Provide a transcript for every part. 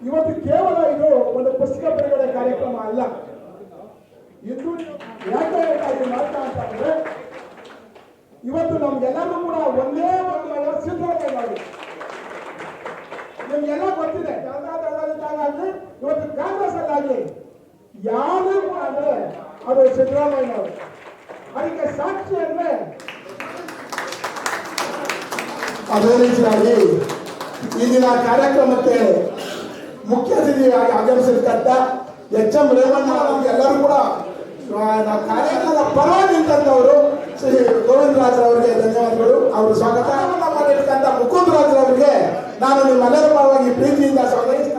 ಇವತ್ತು ಕೇವಲ ಇದು ಒಂದು ಪುಸ್ತಕ ಬಿಡುಗಡೆ ಕಾರ್ಯಕ್ರಮ ಅಲ್ಲ. ಇದು ಯಾಕೆ ಮಾಡ್ತಾ ಅಂತಂದ್ರೆ ಇವತ್ತು ನಮ್ಗೆಲ್ಲರೂ ಕೂಡ ಒಂದೇ ಒಂದು ಸಿದ್ಧತೆ ಮಾಡಿ. ನಿಮ್ಗೆಲ್ಲ ಗೊತ್ತಿದೆ ದಳದಲ್ಲಾಗಲಿ ಇವತ್ತು ಕಾಂಗ್ರೆಸ್ ಅಲ್ಲಾಗಲಿ ಯಾರು ಅಂದ್ರೆ ಅದು ಸಿದ್ದರಾಮಯ್ಯ ಅವರು ಅದಕ್ಕೆ ಸಾಕ್ಷಿ ಅಂದ್ರೆ ಅದೇ ರೀತಿಯಾಗಿ ಇಂದಿನ ಕಾರ್ಯಕ್ರಮಕ್ಕೆ ಮುಖ್ಯ ಅತಿಥಿಯಾಗಿ ಆಗಮಿಸಿರ್ತಕ್ಕಂಥ ಎಚ್ ಎಂ ರೇವಣ್ಣ ಎಲ್ಲರೂ ಕೂಡ ಕಾರ್ಯಕ್ರಮದ ಪರವಾಗಿ ನಿಂತಂತವರು ಶ್ರೀ ಗೋವಿಂದರಾಜ್ ಅವರಿಗೆ ಧನ್ಯವಾದಗಳು. ಅವರು ಸ್ವಾಗತವನ್ನು ಮಾಡಿರ್ತಕ್ಕಂಥ ಮುಕುಂದರಾಜ್ ಅವರಿಗೆ ನಾನು ನಿಮ್ಮೆಲ್ಲರ ಪರವಾಗಿ ಪ್ರೀತಿಯಿಂದ ಸ್ವಾಗತಿಸ್ತಾ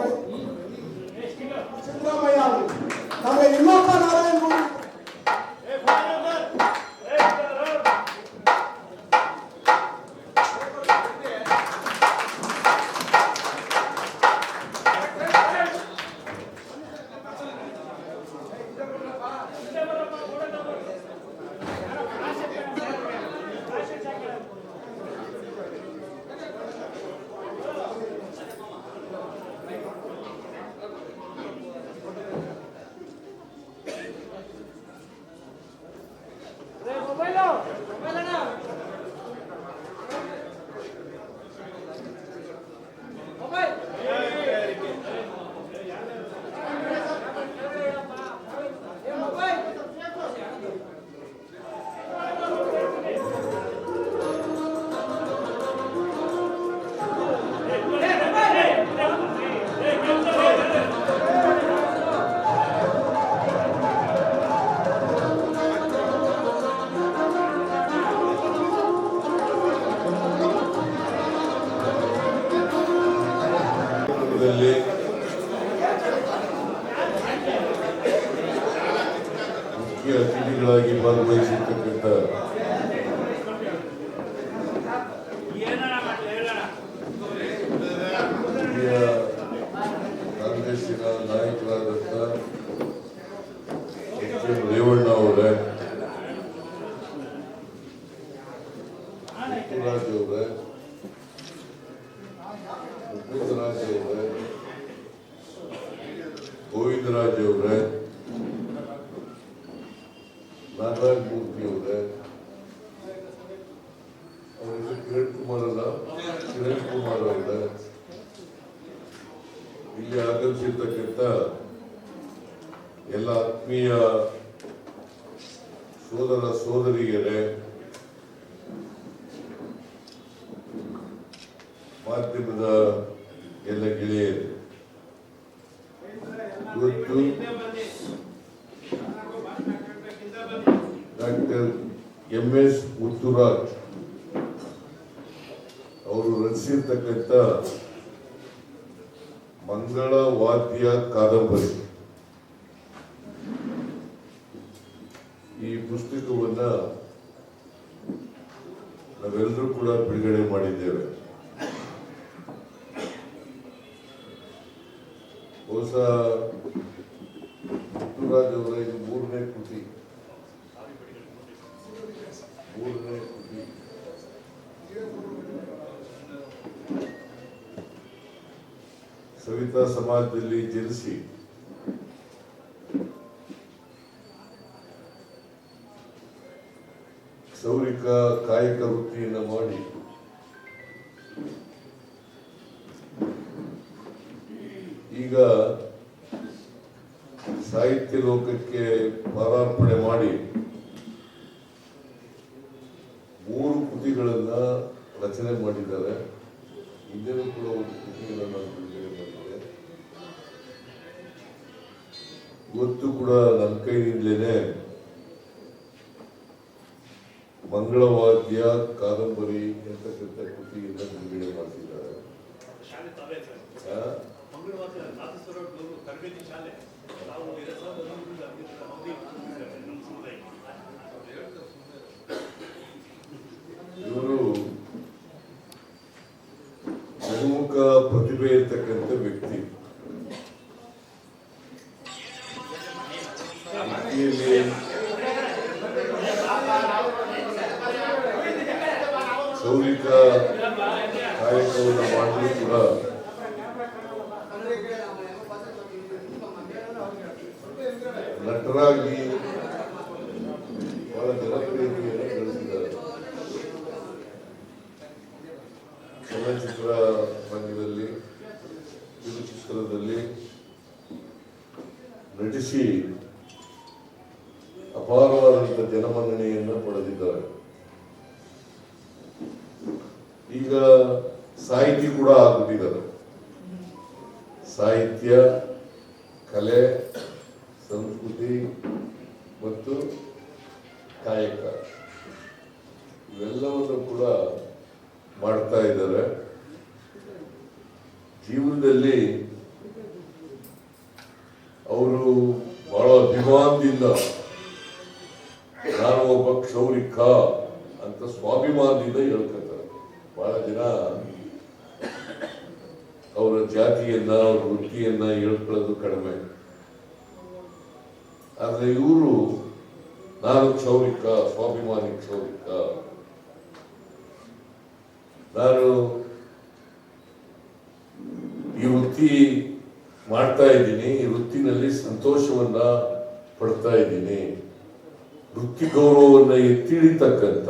ಎಚ್ ಎಂ ರೇವಣ್ಣ ಅವರೇ ಮುತ್ತುರಾಜ್ ಅವರೇ ಮುಕುಂದರಾಜ್ ಅವರೇ ಗೋವಿಂದರಾಜ್ ಅವರೇ ನಾಗರಾಜ್ ಮೂರ್ತಿ ಅವರೇ ಅವ್ರ ಹೆಸರು ಕಿರಣ್ ಕುಮಾರ್ ಅಲ್ಲ ಕಿರಣ್ ಕುಮಾರ್ ಅವರೇ ಇಲ್ಲಿ ಆಗಮಿಸಿರ್ತಕ್ಕಂಥ ಎಲ್ಲ ಆತ್ಮೀಯ ಸೋದರ ಸೋದರಿಯರೇ ಮಾಧ್ಯಮದ ಎಲ್ಲ ಗೆಳೆಯರು ಇವತ್ತು ಡಾಕ್ಟರ್ ಎಂ ಎಸ್ ಮುತ್ತುರಾಜ್ ಅವರು ರಚಿಸಿರ್ತಕ್ಕಂಥ ಮಂಗಳ ವಾದ್ಯ ಕಾದಂಬರಿ. ಈ ಪುಸ್ತಕವನ್ನ ನಾವೆಲ್ಲರೂ ಕೂಡ ಬಿಡುಗಡೆ ಮಾಡಿದ್ದೇವೆ. ಬಹುಶಃ ಕಾಯಕ ವೃತ್ತಿಯನ್ನು ಮಾಡಿ ಈಗ ಸಾಹಿತ್ಯ ಲೋಕಕ್ಕೆ ಪರಾರ್ಪಣೆ ಮಾಡಿ ಮೂರು ಕೃತಿಗಳನ್ನ ರಚನೆ ಮಾಡಿದ್ದಾರೆ. ಹಿಂದೆನೂ ಕೂಡ ಒಂದು ಕೃತಿಗಳನ್ನ ಬಿಡುಗಡೆ ಮಾಡಿದ್ದಾರೆ. ಇವತ್ತು ಕೂಡ ನನ್ನ ಕೈನಿಂದಲೇ ಮಂಗಳವಾದ್ಯ ಕಾದಂಬರಿ ಅಂತಕ್ಕಂಥ ಕೃತಿಯನ್ನು ಬಿಡುಗಡೆ ಮಾಡಿಸಿದ್ದಾರೆ ಶಾಲೆ ತಾವೇ ಸರ್ ಆ? ಮಂಗಳವಾರ ನಾದಸ್ವರ ತರಬೇತಿ ಶಾಲೆ ನಾವು ಎರಡ್ ಕಾದಂಬರಿ ಎಂತಕ್ಕಂಥ ಕೃತಿಯಿಂದ ಬಿಡುಗಡೆ ಮಾಡ್ತಿದ್ದಾರೆ. ಇವರು ಬಹುಮುಖ ಪ್ರತಿಭೆ ಇರ್ತಕ್ಕಂಥ ವ್ಯಕ್ತಿ. ಸಾಹಿತ್ಯ, ಕಲೆ, ಸಂಸ್ಕೃತಿ ಮತ್ತು ಕಾಯಕ. ಇವೆಲ್ಲವನ್ನು ಕೂಡ ಮಾಡ್ತಾ ಇದ್ದಾರೆ. ಜೀವನದಲ್ಲಿ ಅವರು ಬಹಳ ಅಭಿಮಾನದಿಂದ, ನಾನು ಒಬ್ಬ ಕ್ಷೌರಿಕ ಅಂತ ಸ್ವಾಭಿಮಾನದಿಂದ ಹೇಳ್ಕೊತಾರೆ ಬಹಳ ಜನ ಅವರ ಜಾತಿಯನ್ನ, ಅವರ ವೃತ್ತಿಯನ್ನ ಹೇಳ್ಕೊಳ್ಳೋದು ಕಡಿಮೆ. ಆದ್ರೆ ಇವರು, ನಾನು ಕ್ಷೌರಿಕ, ಸ್ವಾಭಿಮಾನಿ ಕ್ಷೌರಿಕ. ನಾನು ಈ ವೃತ್ತಿ ಮಾಡ್ತಾ ಇದ್ದೀನಿ, ಈ ವೃತ್ತಿನಲ್ಲಿ ಸಂತೋಷವನ್ನ ಪಡ್ತಾ ಇದ್ದೀನಿ. ವೃತ್ತಿ ಗೌರವವನ್ನ ಎತ್ತಿ ಹಿಡಿತಕ್ಕಂತ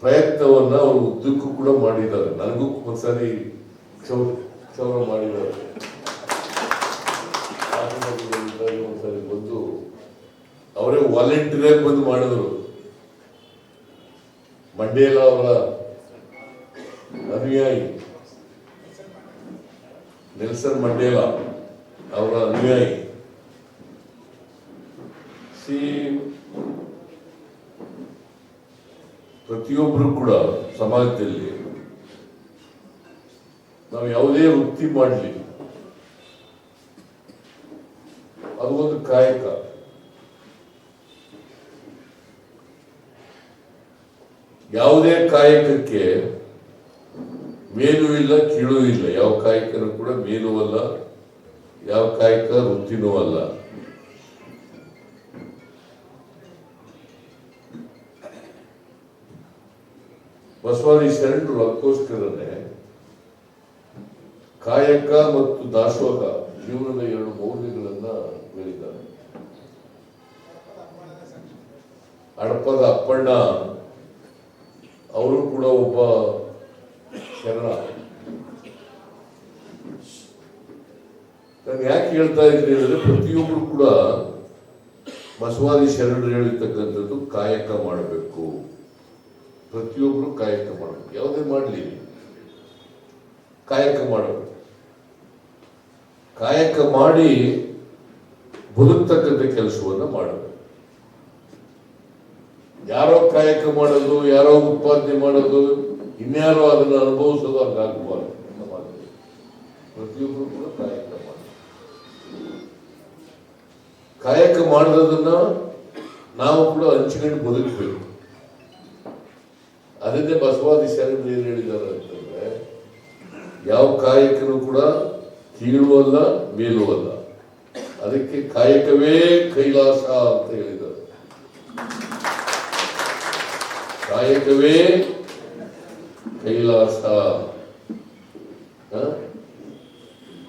ಪ್ರಯತ್ನವನ್ನ ಅವರು ಉದ್ದಕ್ಕೂ ಕೂಡ ಮಾಡಿದ್ದಾರೆ. ನನಗೂ ಒಂದ್ಸರಿ ಕ್ಷೌರ ಮಾಡಿದ್ದಾರೆ. ಒಂದ್ಸರಿ ಬಂದು ಅವರೇ ವಾಲಂಟಿಯರ್ ಬಂದು ಮಾಡಿದ್ರು. ಮಂಡೇಲ ಅವರ ಅನುಯಾಯಿ ನೆಲ್ಸನ್ ಮಂಡೇಲ ಅವರ ಅನುಯಾಯಿ. ಸಿ ಪ್ರತಿಯೊಬ್ಬರು ಕೂಡ ಸಮಾಜದಲ್ಲಿ ನಾವು ಯಾವುದೇ ವೃತ್ತಿ ಮಾಡಲಿ, ಅದು ಒಂದು ಕಾಯಕ. ಯಾವುದೇ ಕಾಯಕಕ್ಕೆ ಮೇಲೂ ಇಲ್ಲ, ಕೀಳೂ ಇಲ್ಲ. ಯಾವ ಕಾಯಕನೂ ಕೂಡ ಮೇಲೂ ಅಲ್ಲ, ಯಾವ ಕಾಯಕ ವೃತ್ತಿನೂ ಅಲ್ಲ. ಬಸವಾದಿ ಶರಣರು ಅದಕ್ಕೋಸ್ಕರನೇ ಕಾಯಕ ಮತ್ತು ದಾಸೋಹ ಜೀವನದ ಎರಡು ಮೌಲ್ಯಗಳನ್ನ ಹೇಳಿದ್ದಾರೆ. ಅಡಪದ ಅಪ್ಪಣ್ಣ, ಅವರು ಕೂಡ ಒಬ್ಬ ಶರಣ. ನಾನು ಯಾಕೆ ಹೇಳ್ತಾ ಇದ್ದೀನಿ ಅಂದ್ರೆ ಪ್ರತಿಯೊಬ್ಬರು ಕೂಡ ಬಸವಾದಿ ಶರಣರು ಹೇಳಿರ್ತಕ್ಕಂಥದ್ದು ಕಾಯಕ ಮಾಡಬೇಕು. ಪ್ರತಿಯೊಬ್ಬರು ಕಾಯಕ ಮಾಡಬೇಕು ಯಾವುದೇ ಮಾಡಲಿ. ಕಾಯಕ ಮಾಡಬೇಕು ಕಾಯಕ ಮಾಡಿ ಬದುಕ್ತಕ್ಕಂಥ ಕೆಲಸವನ್ನ ಮಾಡಬೇಕು ಯಾರೋ ಕಾಯಕ ಮಾಡೋದು, ಯಾರೋ ಉತ್ಪಾದನೆ ಮಾಡೋದು, ಇನ್ಯಾರೋ ಅದನ್ನು ಅನುಭವಿಸೋದು ಮಾಡಬೇಕು ಪ್ರತಿಯೊಬ್ಬರು ಕೂಡ ಕಾಯಕ ಮಾಡಿ. ಕಾಯಕ ಮಾಡೋದನ್ನ ನಾವು ಕೂಡ ಹಂಚಿಕೊಂಡು ಬದುಕಬೇಕು. ಅದನ್ನೇ ಬಸವಾದಿ ಶರಣರು ಏನು ಹೇಳಿದ್ದಾರೆ ಅಂತಂದ್ರೆ, ಯಾವ ಕಾಯಕನು ಕೂಡ ಕೀಳು ಅಲ್ಲ, ಮೇಲೂ ಅಲ್ಲ. ಅದಕ್ಕೆ ಕಾಯಕವೇ ಕೈಲಾಸ ಅಂತ ಹೇಳಿದ್ದಾರೆ. ಕಾಯಕವೇ ಕೈಲಾಸ?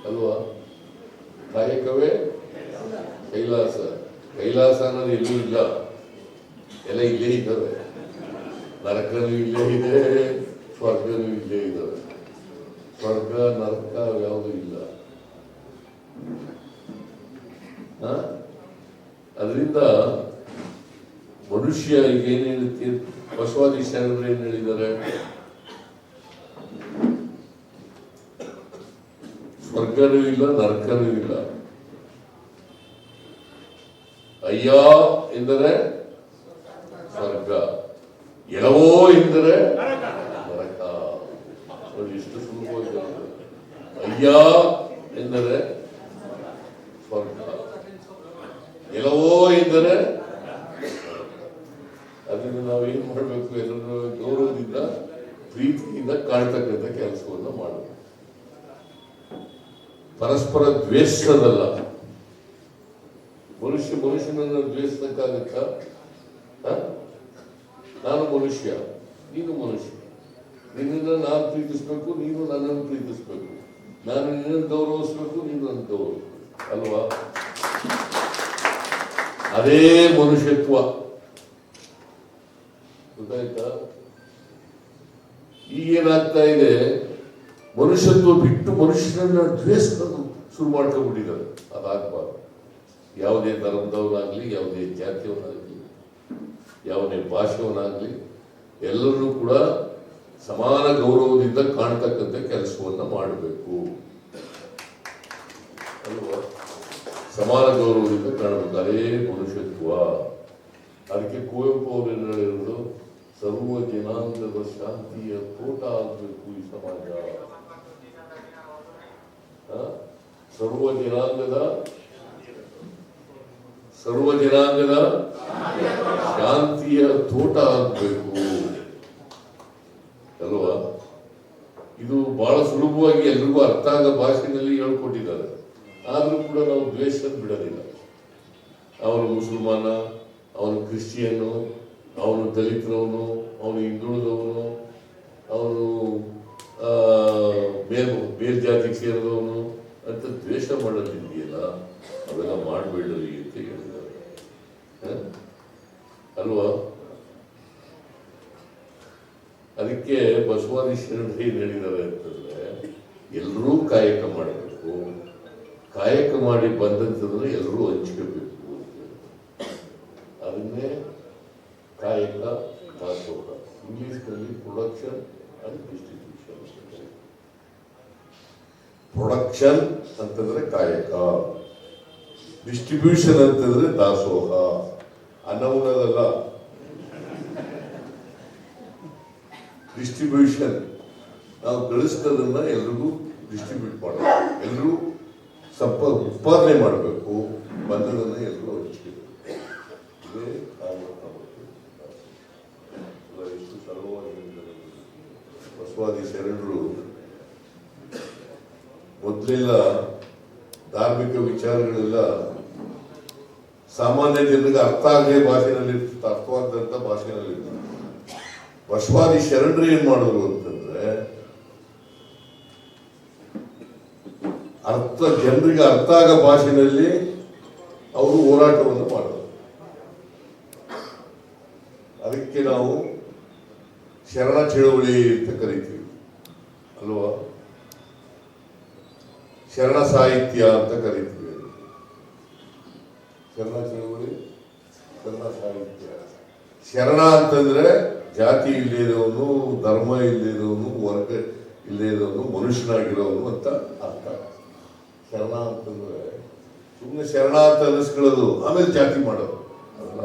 ಅಲ್ವಾ? ಕಾಯಕವೇ ಕೈಲಾಸ. ಕೈಲಾಸ ಅನ್ನೋದು ಎಲ್ಲೂ ಇಲ್ಲ ಎಲ್ಲ ಇಲ್ಲೇ ಇದ್ದಾವೆ ನರಕನೂ ಇಲ್ಲೇ ಇದೆ ಸ್ವರ್ಗನೂ ಇಲ್ಲೇ ಇದ್ದಾವೆ ಸ್ವರ್ಗ ನರಕ ಯಾವುದು ಇಲ್ಲ ಹ? ಅದರಿಂದ ಮನುಷ್ಯ ಈಗ ಏನ್ ಹೇಳುತ್ತೆ ಬಸವಾದಿ ಶರಣರು ಏನ್ ಹೇಳಿದ್ದಾರೆ ಸ್ವರ್ಗನೂ ಇಲ್ಲ ನರಕನೂ ಇಲ್ಲ ಅಯ್ಯ ಎಂದರೆ ಸ್ವರ್ಗ ಎಲವೋ ನರಕ. ನೋಡಿ ಎಷ್ಟು ಸುಲಭವಾಗಿ ಅಯ್ಯ ಎಂದರೆ ಸ್ವರ್ಗ. ಎಲವೋ ಎಂದರೆ ನಾವು ನಾವೇನು ಮಾಡಬೇಕು ಎಲ್ಲರೂ ಗೌರವದಿಂದ ಪ್ರೀತಿಯಿಂದ ಕಾಣ್ತಕ್ಕಂಥ ಕೆಲಸವನ್ನು ಮಾಡಬೇಕು. ಪರಸ್ಪರ ದ್ವೇಷದಲ್ಲ ಮನುಷ್ಯ ಮನುಷ್ಯನನ್ನು ದ್ವೇಷಕ್ಕಾಗತ್ತ ನಾನು ಮನುಷ್ಯ ನೀನು ಮನುಷ್ಯ ನಿನ್ನನ್ನು ನಾನು ಪ್ರೀತಿಸ್ಬೇಕು ನೀನು ನನ್ನನ್ನು ಪ್ರೀತಿಸ್ಬೇಕು ನಾನು ನಿನ್ನನ್ನು ಗೌರವಿಸ್ಬೇಕು ನೀನು ನನ್ನ ಗೌರವಿಸ್ಬೇಕು ಅಲ್ವಾ ಅದೇ ಮನುಷ್ಯತ್ವ ಗೊತ್ತಾಯ್ತಾ ಈಗೇನಾಗ್ತಾ ಇದೆ? ಮನುಷ್ಯತ್ವ ಬಿಟ್ಟು ಮನುಷ್ಯನನ್ನ ದ್ವೇಷ ಶುರು ಮಾಡ್ಕೊಂಡ್ಬಿಟ್ಟಿದ್ದಾರೆ. ಅದಾಗಬಾರ್ದು. ಯಾವುದೇ ಧರ್ಮದವನಾಗ್ಲಿ, ಯಾವುದೇ ಜಾತಿಯವನಾಗ್ಲಿ, ಯಾವುದೇ ಭಾಷೆಯವನಾಗ್ಲಿ ಎಲ್ಲರೂ ಕೂಡ ಸಮಾನ ಗೌರವದಿಂದ ಕಾಣ್ತಕ್ಕಂಥ ಕೆಲಸವನ್ನ ಮಾಡಬೇಕು. ಅಲ್ವಾ? ಸಮಾನ ಗೌರವದಿಂದ ಕಾಣಬೇಕು. ಅದೇ ಮನುಷ್ಯತ್ವ. ಅದಕ್ಕೆ ಕುವೆಂಪು ಅವರು ಏನು ಹೇಳಿರೋದು? ಸರ್ವ ಜನಾಂಗದ ಶಾಂತಿಯ ತೋಟ ಆಗಬೇಕು ಈ ಸಮಾಜ? ಸರ್ವ ಜನಾಂಗದ ಸರ್ವ ಜನಾಂಗದ ಶಾಂತಿಯ ತೋಟ ಆಗಬೇಕು ಅಲ್ವಾ ಇದು ಬಹಳ ಸುಲಭವಾಗಿ ಎಲ್ರಿಗೂ ಅರ್ಥ ಆಗೋ ಭಾಷೆಯಲ್ಲಿ ಹೇಳ್ಕೊಟ್ಟಿದ್ದಾರೆ. ಆದರೂ ಕೂಡ ನಾವು ದ್ವೇಷ ಬಿಡೋದಿಲ್ಲ ಅವನು ಮುಸಲ್ಮಾನ ಅವನು ಕ್ರಿಶ್ಚಿಯನ್ನು ಅವನು ದಲಿತರವನು, ಅವನು ಹಿಂದುಳಿದವನು, ಅವನು ಬೇರೆ ಬೇರೆ ಜಾತಿಗೆ ಸೇರಿದವನು, ಅಂತ ದ್ವೇಷ ಮಾಡೋದಿದೆಯಲ್ಲ ಅವೆಲ್ಲ ಮಾಡಬೇಡ್ರಿ ಅಂತ ಹೇಳಿದ್ದಾರೆ? ಅಲ್ವಾ? ಅದಕ್ಕೆ ಬಸವಾದಿ ಶರಣರು ಏನು ಹೇಳಿದ್ದಾರೆ ಅಂತಂದ್ರೆ ಎಲ್ಲರೂ ಕಾಯಕ ಮಾಡಬೇಕು. ಕಾಯಕ ಮಾಡಿ ಬಂದಂತಂದ್ರೆ ಎಲ್ಲರೂ ಹಂಚ್ಕೋಬೇಕು ಅದನ್ನೇ ಕಾಯಕ ದಾಸೋಹ ಇಂಗ್ಲೀಷ್ನಲ್ಲಿ ಪ್ರೊಡಕ್ಷನ್ ಅಂಡ್ ಡಿಸ್ಟ್ರಿಬ್ಯೂಷನ್ ಪ್ರೊಡಕ್ಷನ್ ಅಂತಂದ್ರೆ ಕಾಯಕ. ಡಿಸ್ಟ್ರಿಬ್ಯೂಷನ್ ಅಂತಂದ್ರೆ ದಾಸೋಹ. ಅನ್ನ ಡಿಸ್ಟ್ರಿಬ್ಯೂಷನ್ ನಾವು ಗಳಿಸಿದದನ್ನ ಎಲ್ರಿಗೂ ಡಿಸ್ಟ್ರಿಬ್ಯೂಟ್ ಮಾಡಬೇಕು ಎಲ್ಲರೂ ಸಂಪ ಉತ್ಪಾದನೆ ಮಾಡಬೇಕು. ಬಂದದನ್ನ ಎಲ್ಲರೂ ಹಂಚ್ಬೇಕು ಇದೇ ಕಾಯಕ ಮತ್ತು ದಾಸೋಹ. ಅಲ್ಲ, ಎಷ್ಟು ಸರಳವಾಗಿ ಹೇಳಿದ್ದಾರೆ. ಬಸವಾದಿ ಶರಣರು, ಮೊದಲೆಲ್ಲ ಧಾರ್ಮಿಕ ವಿಚಾರಗಳೆಲ್ಲ ಸಾಮಾನ್ಯ ಜನರಿಗೆ ಅರ್ಥ ಆಗದೆ ಭಾಷೆನಲ್ಲಿ ಅರ್ಥವಾಗದಂತ ಭಾಷೆನಲ್ಲಿ ಬಸವಾದಿ ಶರಣರು ಏನ್ ಮಾಡಿದ್ರು ಅಂತಂದ್ರೆ, ಅರ್ಥ, ಜನರಿಗೆ ಅರ್ಥ ಆಗ ಭಾಷೆನಲ್ಲಿ ಅವರು ಹೋರಾಟವನ್ನು ಮಾಡಿದ್ರು ಅದಕ್ಕೆ ನಾವು ಶರಣ ಚಳುವಳಿ ಅಂತ ಕರಿತೀವಿ ಅಲ್ವಾ? ಶರಣ ಸಾಹಿತ್ಯ ಅಂತ ಕರಿತೀವಿ ಶರಣ ಚಳುವಳಿ, ಶರಣ ಸಾಹಿತ್ಯ. ಶರಣ ಅಂತಂದ್ರೆ ಜಾತಿ ಇಲ್ಲದಿರೋನು ಧರ್ಮ ಇಲ್ಲದಿರೋನು ವರ್ಗ ಇಲ್ಲದಿರೋನು ಮನುಷ್ಯನಾಗಿರೋನು ಅಂತ ಅರ್ಥ. ಶರಣ ಅಂತಂದ್ರೆ ಸುಮ್ಮನೆ ಶರಣ ಅಂತ ಅನಿಸ್ಕೊಳ್ಳೋದು ಆಮೇಲೆ ಜಾತಿ ಮಾಡೋದು. ಅದನ್ನ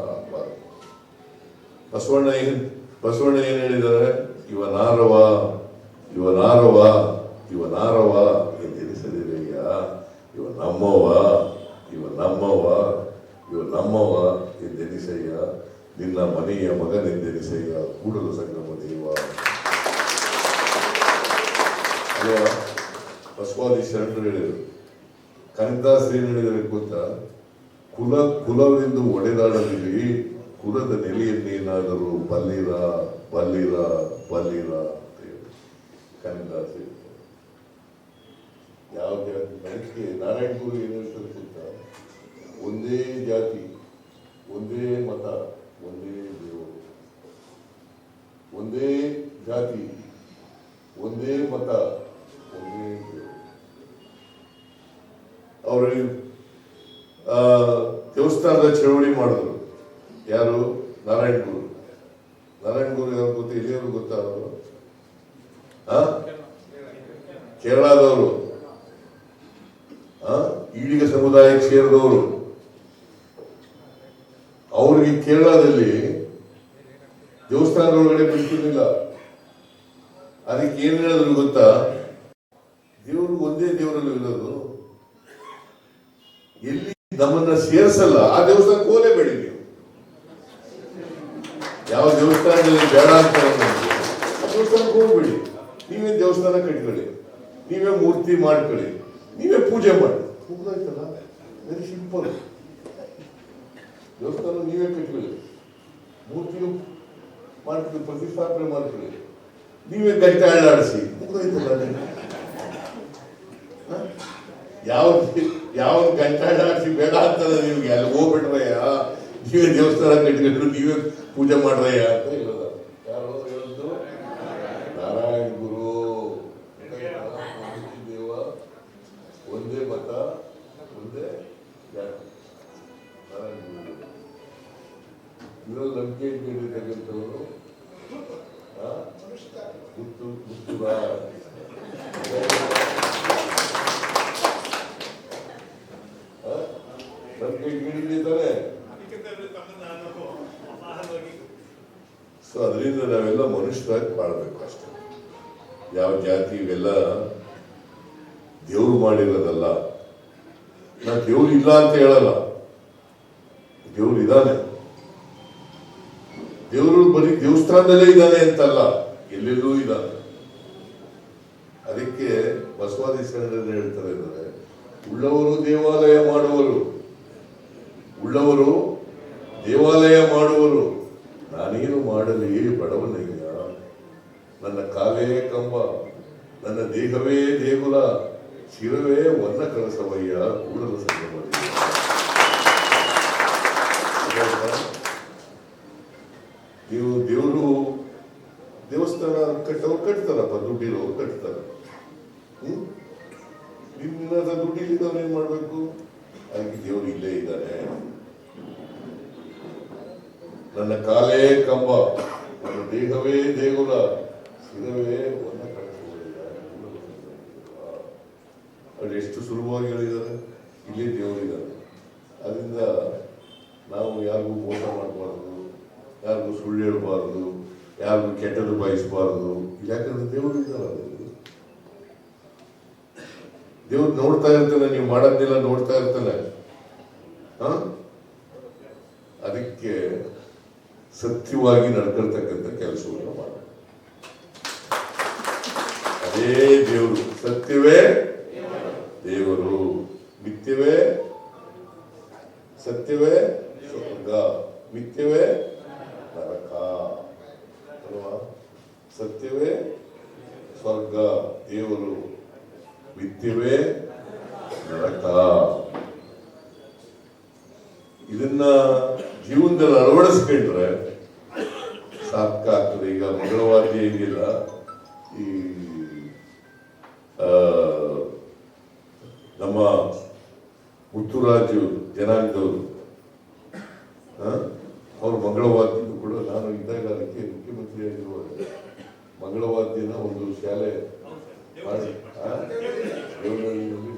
ಬಸವಣ್ಣ ಏನ್ ಬಸವಣ್ಣ ಏನ್ ಹೇಳಿದ್ದಾರೆ? ಇವನಾರವ ಇವನಾರವ ಇವನಾರವ ನಾರವ, ಇವ ನಮ್ಮವ ಇವ ನಮ್ಮವ ಇವ ನಮ್ಮವ ಎಂದೆನಿಸಯ್ಯ ನಿನ್ನ ಮನೆಯ ಮಗನೆಂದೆನಿಸಯ್ಯ ಕೂಡಲ ಸಂಗಮ ದೇವ ಬಸವಾದಿ ಶರಣರು ಹೇಳಿದರು. ಕನಕದಾಸ್ ಏನು ಹೇಳಿದರೆ ಗೊತ್ತಾ? ಕುಲ ಕುಲವೆಂದು ಒಡೆದಾಡಲಿರಿ ಕುಲದ ನೆಲೆಯನ್ನೇನಾದರೂ ಬಲ್ಲಿರ ಬಲ್ಲಿರ ಬಲ್ಲಿರ ಅಂತ ಹೇಳಿ. ಕನ್ನಡ. ಯಾವ ಜಾತಿ ನನಗೆ ನಾರಾಯಣ ಗುರು ಏನು ಹೇಳ್ತಾರೆ ಒಂದೇ ಜಾತಿ, ಒಂದೇ ಮತ, ಒಂದೇ ದೇವರು. ಒಂದೇ ಜಾತಿ, ಒಂದೇ ಮತ, ಒಂದೇ ದೇವರು. ಅವರು ದೇವಸ್ಥಾನದ ಚಳವಳಿ ಮಾಡಿದ್ರು. ಯಾರು? ನಾರಾಯಣ ಗುರು. ನಾರಾಯಣ ಗುರು ಯಾರು ಗೊತ್ತ? ಇಲ್ಲಿಯವರು ಗೊತ್ತಾ? ಕೇರಳದವರು? ಈಡಿಗ ಸಮುದಾಯಕ್ಕೆ ಸೇರಿದವರು. ಅವ್ರಿಗೆ ಕೇರಳದಲ್ಲಿ ದೇವಸ್ಥಾನದೊಳಗಡೆ ಬಿಡ್ತಿರ್ಲಿಲ್ಲ. ಅದಕ್ಕೆ ಏನ್ ಹೇಳಿದ್ರು ಗೊತ್ತಾ? ದೇವರು ಒಂದೇ ದೇವರಲ್ಲಿ ಇರೋದು ಎಲ್ಲಿ ನಮ್ಮನ್ನ ಸೇರಿಸಲ್ಲ, ಆ ದೇವಸ್ಥಾನಕ್ಕೆ ಹೋಲೇಬೇಡಿ ನೀವು ಯಾವ ದೇವಸ್ಥಾನದಲ್ಲಿ ಬೇಡ ಅಂತ ದೇವಸ್ಥಾನಕ್ಕೆ ಹೋಗ್ಬಿಡಿ. ನೀವೇ ದೇವಸ್ಥಾನ ಕಟ್ಕೊಳ್ಳಿ. ನೀವೇ ಮೂರ್ತಿ ಮಾಡ್ಕೊಳ್ಳಿ. ನೀವೇ ಪೂಜೆ ಮಾಡಿ. ಮುಗ್ದೋಯ್ತಲ್ಲ ವೆರಿ ಸಿಂಪಲ್ ದೇವಸ್ಥಾನ ನೀವೇ ಕಟ್ಕೊಳ್ಳಿ. ಮೂರ್ತಿಯು ಮಾಡ್ಕೊಳ್ಳಿ, ಪ್ರತಿಷ್ಠಾಪನೆ ಮಾಡ್ಕೊಳ್ಳಿ. ನೀವೇ ಗಂಟೆ ಅಳ್ಳಾಡಿಸಿ. ಮುಗ್ದಾಯ್ತಲ್ಲ? ಯಾವ ಯಾವ ಗಂಟಾಡ ಹಾಕಿ ಬೇಡ ಅಂತಲ್ಲ ನಿಮ್ಗೆ? ಅಲ್ಲಿ ಹೋಗ್ಬಿಟ್ರಯ್ಯ ನೀವೇ ದೇವಸ್ಥಾನ ಕಟ್ಕೊಂಡು ನೀವೇ ಪೂಜೆ ಮಾಡ್ರಯ್ಯ ಅಂತ ಇವೆಲ್ಲ ದೇವ್ರು ಮಾಡಿರೋದಲ್ಲ? ನಾ ದೇವ್ರು ಇಲ್ಲ ಅಂತ ಹೇಳಲ್ಲ. ದೇವ್ರು ಇದ್ದಾನೆ. ದೇವರು ಬರೀ ದೇವಸ್ಥಾನದಲ್ಲೇ ಇದ್ದಾನೆ ಅಂತಲ್ಲ, ಎಲ್ಲೆಲ್ಲೂ ಇದ್ದಾನೆ ಅದಕ್ಕೆ ಬಸವಾದಿ ಶರಣರು ಹೇಳ್ತಾರೆ ಅಂದರೆ, ಉಳ್ಳವರು ದೇವಾಲಯ ಮಾಡುವರು. ಉಳ್ಳವರು ದೇವಾಲಯ ಮಾಡುವರು. ನಾನೇನು ಮಾಡಲಿ ಬಡವನಯ್ಯ ನನ್ನ ಕಾಲೇ ಕಂಬ. ನನ್ನ ದೇಹವೇ ದೇಗುಲ, ಶಿರವೇ ಒಂದ ಕಳಸವಯ್ಯ ಕೂಡಲ ಸಂಗಮ ನೀವು ದೇವರು, ದೇವಸ್ಥಾನ ಕಟ್ಟವ್ರು ಕಟ್ತಾರಪ್ಪ ದುಡ್ಡಿರೋರು ಕಟ್ತಾರ. ನಿನ್ನ ದುಡ್ಡು ಇಲ್ಲಿದ್ದವ್ರು ಏನ್ ಮಾಡ್ಬೇಕು? ಅದಕ್ಕೆ ದೇವರು ಇಲ್ಲೇ ಇದ್ದಾನೆ. ನನ್ನ ಕಾಲೇ ಕಂಬ, ನನ್ನ ದೇಹವೇ ದೇಗುಲ, ಶಿರವೇ ಅವ್ರು ಎಷ್ಟು ಸುಲಭವಾಗಿ ಹೇಳಿದ್ದಾರೆ ಇಲ್ಲಿ ದೇವರಿದ್ದಾರೆ. ಅದರಿಂದ ನಾವು ಯಾರಿಗೂ ಮೋಸ ಮಾಡಬಾರ್ದು, ಯಾರಿಗೂ ಸುಳ್ಳು ಹೇಳಬಾರ್ದು, ಯಾರಿಗೂ ಕೆಟ್ಟದ್ದು ಬಯಸಬಾರ್ದು. ಯಾಕಂದ್ರೆ ದೇವರು ಇದ್ದಾರಲ್ಲ ದೇವ್ರು ನೋಡ್ತಾ ಇರ್ತಾನೆ, ನೀವು ಮಾಡೋದನ್ನೆಲ್ಲ ನೋಡ್ತಾ ಇರ್ತಾನೆ. ಹ? ಅದಕ್ಕೆ ಸತ್ಯವಾಗಿ ನಡ್ಕೊಳ್ತಕ್ಕಂಥ ಕೆಲಸವನ್ನು ಮಾಡ ಅದೇ ದೇವರು, ಸತ್ಯವೇ ದೇವರು ಮಿಥ್ಯವೇ ಸತ್ಯವೇ ಸ್ವರ್ಗ ಮಿಥ್ಯವೇ ನರಕ. ಅಲ್ವಾ? ಸತ್ಯವೇ ಸ್ವರ್ಗ, ದೇವರು ಮಿಥ್ಯವೇ ನರಕ. ಇದನ್ನ ಜೀವನದಲ್ಲಿ ಅಳವಡಿಸ್ಕೊಂಡ್ರೆ ಸಾಕಾಗ್ತದೆ ಈಗ ಮಂಗಳವಾದ್ಯ ಏನಿಲ್ಲ, ಈ ನಮ್ಮ ಮುತ್ತುರಾಜು ಜನಾಂಗದವರು ಅವರು ಮಂಗಳವಾದ್ಯದ್ದು ಕೂಡ ನಾನು ಇದ್ದಾಗ ಅದಕ್ಕೆ ಮುಖ್ಯಮಂತ್ರಿ ಆಗಿರುವಾಗ ಮಂಗಳವಾದ್ಯನ ಒಂದು ಶಾಲೆ ಮಾಡಿ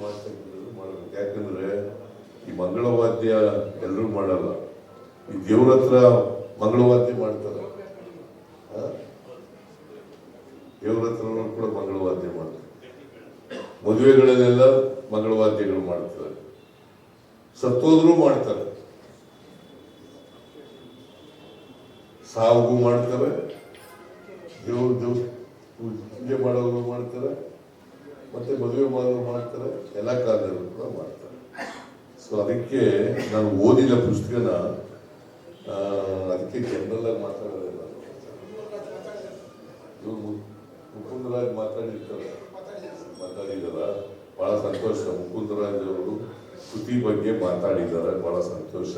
ಮಾಡ್ತಕ್ಕಂಥದ್ದು ಮಾಡಬೇಕು. ಯಾಕಂದರೆ ಈ ಮಂಗಳವಾದ್ಯ ಎಲ್ಲರೂ ಮಾಡಲ್ಲ. ಈ ದೇವ್ರ ಹತ್ರ ಮಂಗಳವಾದ್ಯ ಮಾಡ್ತಾರೆ? ದೇವ್ರ ಹತ್ರ ಕೂಡ ಮಂಗಳವಾದ್ಯ ಮಾಡ್ತಾರೆ. ಮದುವೆಗಳಲ್ಲೆಲ್ಲ ಮಂಗಳವಾದ್ಯಗಳು ಮಾಡ್ತಾರೆ. ಸತ್ತೋದ್ರು ಮಾಡ್ತಾರೆ. ಸಾವು ಮಾಡ್ತಾರೆ. ದೇವ್ರ ದೇವ್ ಪೂಜೆ ಮಾಡೋರು ಮಾಡ್ತಾರೆ. ಮತ್ತೆ ಮದುವೆ ಮಾಡೋರು ಮಾಡ್ತಾರೆ. ಎಲ್ಲ ಕಾಲದಲ್ಲೂ ಕೂಡ ಮಾಡ್ತಾರೆ. ಸೊ ಅದಕ್ಕೆ ನಾನು ಓದಿದ ಪುಸ್ತಕನ ಅದಕ್ಕೆ ಜನರಲ್ ಆಗಿ ಮಾತಾಡೋದಿಲ್ಲ ಮುಕುಂದರಾಗಿ ಮಾತಾಡಿರ್ತಾರೆ. ಮಾತಾಡಿದಾರ ಬಹಳ ಸಂತೋಷ. ಮುಕುಂದರಾಜ್ ಅವರು ಕೃತಿ ಬಗ್ಗೆ ಮಾತಾಡಿದ್ದಾರೆ, ಬಹಳ ಸಂತೋಷ.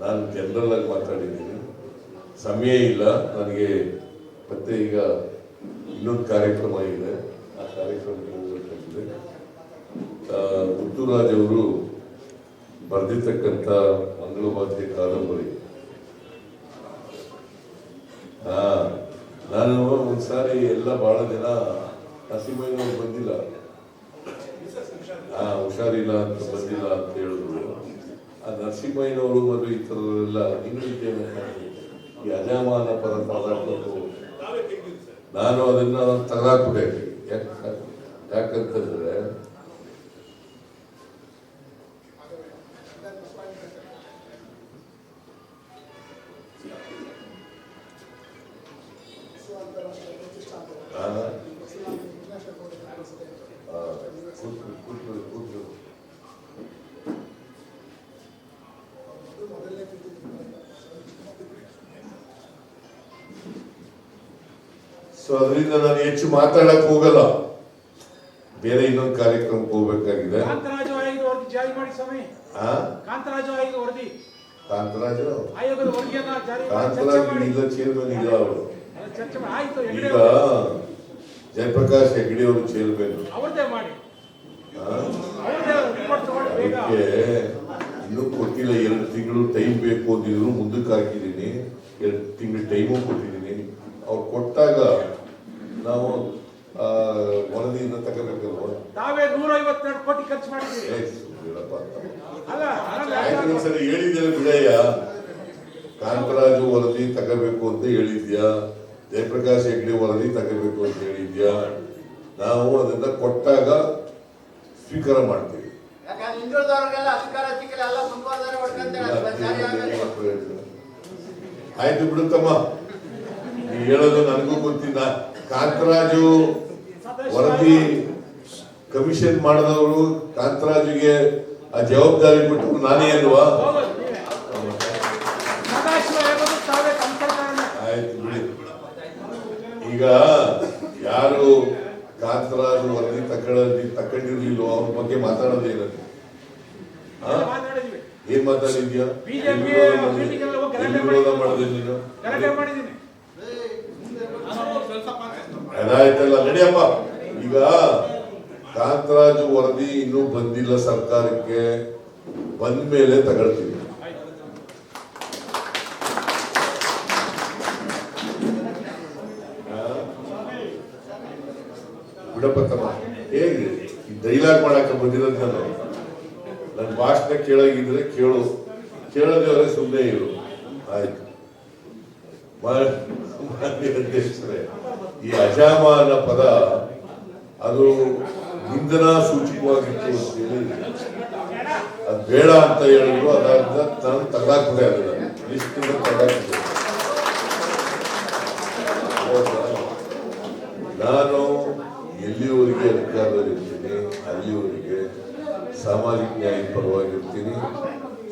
ನಾನು ಜನರಲ್ ಆಗಿ ಮಾತಾಡಿದ್ದೀನಿ. ಸಮಯ ಇಲ್ಲ, ನನಗೆ ಮತ್ತೆ ಈಗ ಇನ್ನೊಂದು ಕಾರ್ಯಕ್ರಮ ಇದೆ. ಆ ಕಾರ್ಯಕ್ರಮಕ್ಕೆ ಹೋಗಬೇಕಾಗಿದೆ ಮುತ್ತುರಾಜ್ ಅವರು ಬರೆದಿರ್ತಕ್ಕಂಥ ಮಂಗಳವಾದ್ಯ ಕಾದಂಬರಿ. ನಾನು ಒಂದ್ಸಾರಿ ಎಲ್ಲ ಬಹಳ ಜನ ನರಸಿಂಹಯ್ಯನವ್ರು ಬಂದಿಲ್ಲ. ಆ ಹುಷಾರಿಲ್ಲ ಅಂತ ಬಂದಿಲ್ಲ ಅಂತ ಹೇಳಿದ್ರು. ಆ ನರಸಿಂಹಯ್ಯನವರು ಮತ್ತು ಈ ಥರದವರೆಲ್ಲ ಹಿಂದಿದ್ದೇನೆ ಈ ಅಜಾಮಾನ ಪದ ಪದಾರ್ಥಗಳು ನಾನು ಅದನ್ನ ತೆಗೆದಾಕ್ಬಿಟ್ಟೆ ಯಾಕೆ ಯಾಕಂತಂದ್ರೆ ಆ, ಸೊ ಅದರಿಂದ ನಾನು ಹೆಚ್ಚು ಮಾತಾಡಕ್ ಹೋಗಲ್ಲ. ಬೇರೆ ಇನ್ನೊಂದು ಕಾರ್ಯಕ್ರಮಕ್ಕೆ ಹೋಗ್ಬೇಕಾಗಿದೆ. ಕಾಂತರಾಜು ಕಾಂತರಾಜು ಈಗ ಚೇರ್ಮನ್ ಇಲ್ಲ ಅವರು. ಈಗ ಜಯಪ್ರಕಾಶ್ ಹೆಗ್ಡಿ ಅವರು ಚೇರ್ಮನ್. ಅದಕ್ಕೆ ಇನ್ನೂ ಕೊಟ್ಟಿಲ್ಲ ಎರಡು ತಿಂಗಳು ಟೈಮ್ ಬೇಕು ಅಂತಿದ್ರು ಮುಂದಕ್ಕೆ ಹಾಕಿದ್ದೀನಿ ಎರಡು ತಿಂಗಳು ಟೈಮು ಕೊಟ್ಟಿದ್ದೀನಿ ಅವ್ರು ಕೊಟ್ಟಾಗ ನಾವು ಆ, ವರದಿಯಿಂದ ತಗೋಬೇಕಲ್ವ ತಾವೇ ನೂರ ಐವತ್ತೆರಡು ಕೋಟಿ ಖರ್ಚು ಆಯ್ತು ಒಂದ್ಸರಿ ಹೇಳಿದ್ದೇನೆ ಬಿಡಯ್ಯ ಕಾಂತರಾಜು ವರದಿ ತಗೋಬೇಕು ಅಂತ ಹೇಳಿದ್ಯಾ? ಜಯಪ್ರಕಾಶ್ ಹೆಗ್ಡೆ ವರದಿ ತಗೋಬೇಕು ಅಂತ ಹೇಳಿದ್ಯಾ? ನಾವು ಅದನ್ನ ಕೊಟ್ಟಾಗ ಸ್ವೀಕಾರ ಮಾಡ್ತೀವಿ. ಆಯ್ತು ಬಿಡುತ್ತಮ್ಮ ನೀ ಹೇಳೋದು ನನಗೂ ಗೊತ್ತಿಲ್ಲ. ಕಾಂತರಾಜು ವರದಿ ಕಮಿಷನ್ ಮಾಡಿದವರು ಕಾಂತರಾಜುಗೆ ಆ ಜವಾಬ್ದಾರಿ ಬಿಟ್ಟು ನಾನೇ ಅಲ್ವಾ? ಆಯ್ತು ಈಗ ಯಾರು ಕಾಂತರಾಜು ವರದಿ ತಕೊಳ್ಳಿ ತಕೊಂಡಿರ್ಲಿಲ್ಲ ಅವ್ರ ಬಗ್ಗೆ ಮಾತಾಡೋದೇ? ಮಾತಾಡಿದ್ವಿ ಏನ್ ಮಾತಾಡಿದ್ಯಾ? ವಿರೋಧ ಮಾಡಿದ್ಯಾ? meeting ಎಲ್ಲ ಹೋಗಿ ಗಲಾಟೆ ಎಲ್ಲಿ ವಿರೋಧ ಮಾಡಿದ್ಯಾ? ಮಾಡಿದೆ ನೀನು ಗಲಾಟೆ ಮಾಡಿದ್ದೀನಿ ಅದಾಯ್ತಲ್ಲ, ನಡಿಯಪ್ಪ. ಈಗ ಕಾಂತರಾಜು ವರದಿ ಇನ್ನೂ ಬಂದಿಲ್ಲ ಸರ್ಕಾರಕ್ಕೆ. ಬಂದ ಮೇಲೆ ತಗೊಳ್ತೀವಿ? ಬಿಡಪ್ಪ ಹೇಗೆ? ಡೈಲಾಗ್ ಮಾಡಕ್ಕೆ ಬಂದಿರೋದು ನಾನು. ನನ್ನ ಭಾಷಣ ಕೇಳಾಗಿದ್ರೆ ಕೇಳು. ಕೇಳೋದೇ ಸುಮ್ಮನೆ ಇರು. ಆಯ್ತು. ಅಧ್ಯಕ್ಷರೇ. ಈ ಅಜಾಮಾನ ಪದ ಅದು ನಿಂದನ ಸೂಚಕವಾಗಿತ್ತು ಅಂತ ಹೇಳಿ. ಅದು ಬೇಡ ಅಂತ ಹೇಳಿದ್ರು ಅದಾದ ನಾನು ತಗಾಕ್ಬಿಟ್ಟೆ ಅದನ್ನ ಹೌದಾ? ನಾನು ಎಲ್ಲಿವರೆಗೆ ಅಧಿಕಾರದಲ್ಲಿರ್ತೀನಿ? ಅಲ್ಲಿವರೆಗೆ ಸಾಮಾಜಿಕ ನ್ಯಾಯ ಪರವಾಗಿರ್ತೀನಿ.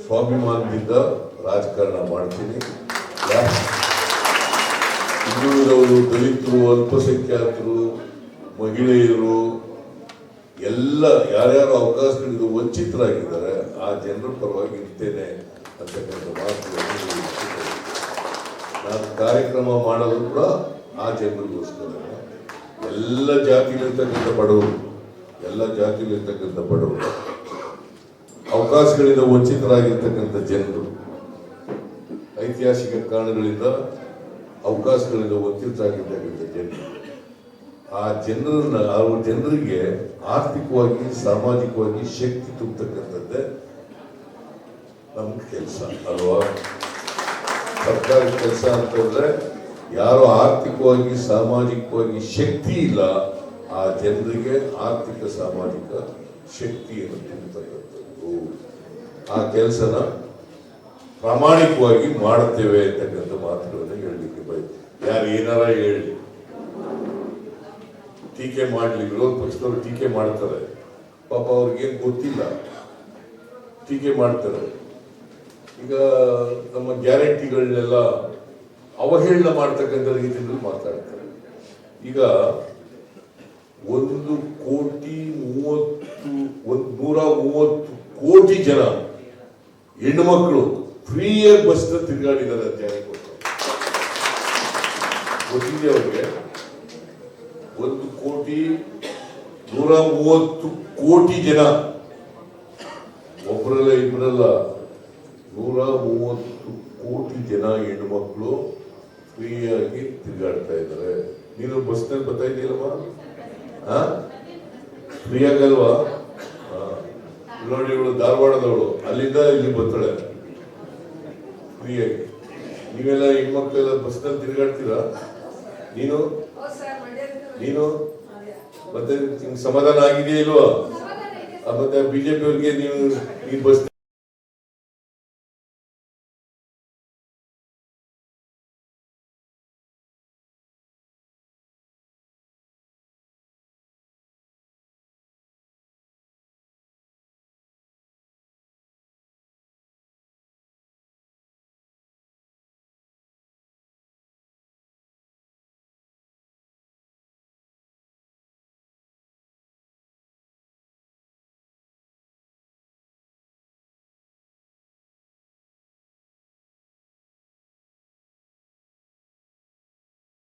ಸ್ವಾಭಿಮಾನದಿಂದ ರಾಜಕಾರಣ ಮಾಡ್ತೀನಿ. ಹಿಂದುಳಿದವರು ದಲಿತರು, ಅಲ್ಪಸಂಖ್ಯಾತರು, ಮಹಿಳೆಯರು, ಎಲ್ಲ ಯಾರ್ಯಾರು ಅವಕಾಶಗಳಿಂದ ವಂಚಿತರಾಗಿದ್ದಾರೆ, ಆ ಜನರ ಪರವಾಗಿ ಇರ್ತೇನೆ ಅಂತಕ್ಕಂಥ ಮಾತುಗಳನ್ನು. ನಾನು ಕಾರ್ಯಕ್ರಮ ಮಾಡೋದು ಕೂಡ ಆ ಜನರಿಗೋಸ್ಕರ ಎಲ್ಲ ಜಾತಿಲಿರ್ತಕ್ಕಂಥ ಬಡವರು, ಎಲ್ಲ ಜಾತಿಲಿರ್ತಕ್ಕಂಥ ಬಡವರು, ಅವಕಾಶಗಳಿಂದ ವಂಚಿತರಾಗಿರ್ತಕ್ಕಂಥ ಜನರು, ಐತಿಹಾಸಿಕ ಕಾರಣಗಳಿಂದ ಅವಕಾಶಗಳಿಂದ ವಂಚಿತರಾಗಿರ್ತಕ್ಕಂಥ ಜನರು. ಆ ಜನರನ್ನ ಅವ್ರ ಜನರಿಗೆ ಆರ್ಥಿಕವಾಗಿ, ಸಾಮಾಜಿಕವಾಗಿ ಶಕ್ತಿ ತುಂಬತಕ್ಕಂಥದ್ದೇ ನಮ್ಮ ಕೆಲಸ, ಅಲ್ವಾ? ಸರ್ಕಾರಿ ಕೆಲಸ ಅಂತಂದ್ರೆ ಯಾರು ಆರ್ಥಿಕವಾಗಿ, ಸಾಮಾಜಿಕವಾಗಿ ಶಕ್ತಿ ಇಲ್ಲ, ಆ ಜನರಿಗೆ ಆರ್ಥಿಕ, ಸಾಮಾಜಿಕ ಶಕ್ತಿಯನ್ನು ತುಂಬತಕ್ಕಂಥದ್ದು. ಆ ಕೆಲಸನ ಪ್ರಾಮಾಣಿಕವಾಗಿ ಮಾಡುತ್ತೇವೆ ಅಂತಕ್ಕಂಥ ಮಾತುಗಳನ್ನು ಯಾರು ಏನಾರ ಹೇಳಿ. ಟೀಕೆ ಮಾಡಲಿ, ವಿರೋಧ ಪಕ್ಷದವರು ಟೀಕೆ ಮಾಡ್ತಾರೆ. ಪಾಪ ಅವ್ರಿಗೇನು ಗೊತ್ತಿಲ್ಲ. ಟೀಕೆ ಮಾಡ್ತಾರೆ. ಈಗ ನಮ್ಮ ಗ್ಯಾರಂಟಿಗಳನ್ನೆಲ್ಲ ಅವಹೇಳನ ಮಾಡ್ತಕ್ಕಂಥ ರೀತಿಯಲ್ಲಿ ಮಾತಾಡ್ತಾರೆ. ಈಗ ಒಂದು ಕೋಟಿ ಮೂವತ್ತು, ಒಂದು ನೂರ ಮೂವತ್ತು ಕೋಟಿ ಜನ ಹೆಣ್ಣುಮಕ್ಕಳು ಫ್ರೀಯಾಗಿ ಬಸ್ನ ತಿರುಗಾಡಿದ್ದಾರೆ ಅಂತ ಗೊತ್ತಿದೆ ಅವ್ರಿಗೆ ಒಂದು ಕೋಟಿ, ನೂರ ಮೂವತ್ತು ಕೋಟಿ ಜನ. ಒಬ್ಬರಲ್ಲ ಇಬ್ಬರಲ್ಲ ನೂರ ಮೂವತ್ತು ಕೋಟಿ ಜನ ಹೆಣ್ಮಕ್ಳು ಫ್ರೀಯಾಗಿ ತಿರುಗಾಡ್ತಾ ಇದ್ದಾರೆ. ನೀನು ಬಸ್ನಲ್ಲಿ ಬರ್ತಾ ಇದೆಯಲ್ವಾ ಫ್ರೀ ಆಗಲ್ವಾ. ನೋಡಿ ಇವಳು ಧಾರವಾಡದವಳು. ಅಲ್ಲಿಂದ ಇಲ್ಲಿ ಬರ್ತಾಳೆ. ಫ್ರೀಯಾಗಿ. ನೀವೆಲ್ಲ ಹೆಣ್ಮಕ್ಳೆಲ್ಲ ಬಸ್ನಲ್ಲಿ ತಿರುಗಾಡ್ತೀರಾ? ನೀನು? ನೀನು? ಮತ್ತೆ ನಿಮ್ಗೆ ಸಮಾಧಾನ ಆಗಿದೆಯಾ ಇಲ್ವಾ? ಮತ್ತೆ ಬಿಜೆಪಿ ಅವ್ರಿಗೆ ನೀವು ಈ ಬಸ್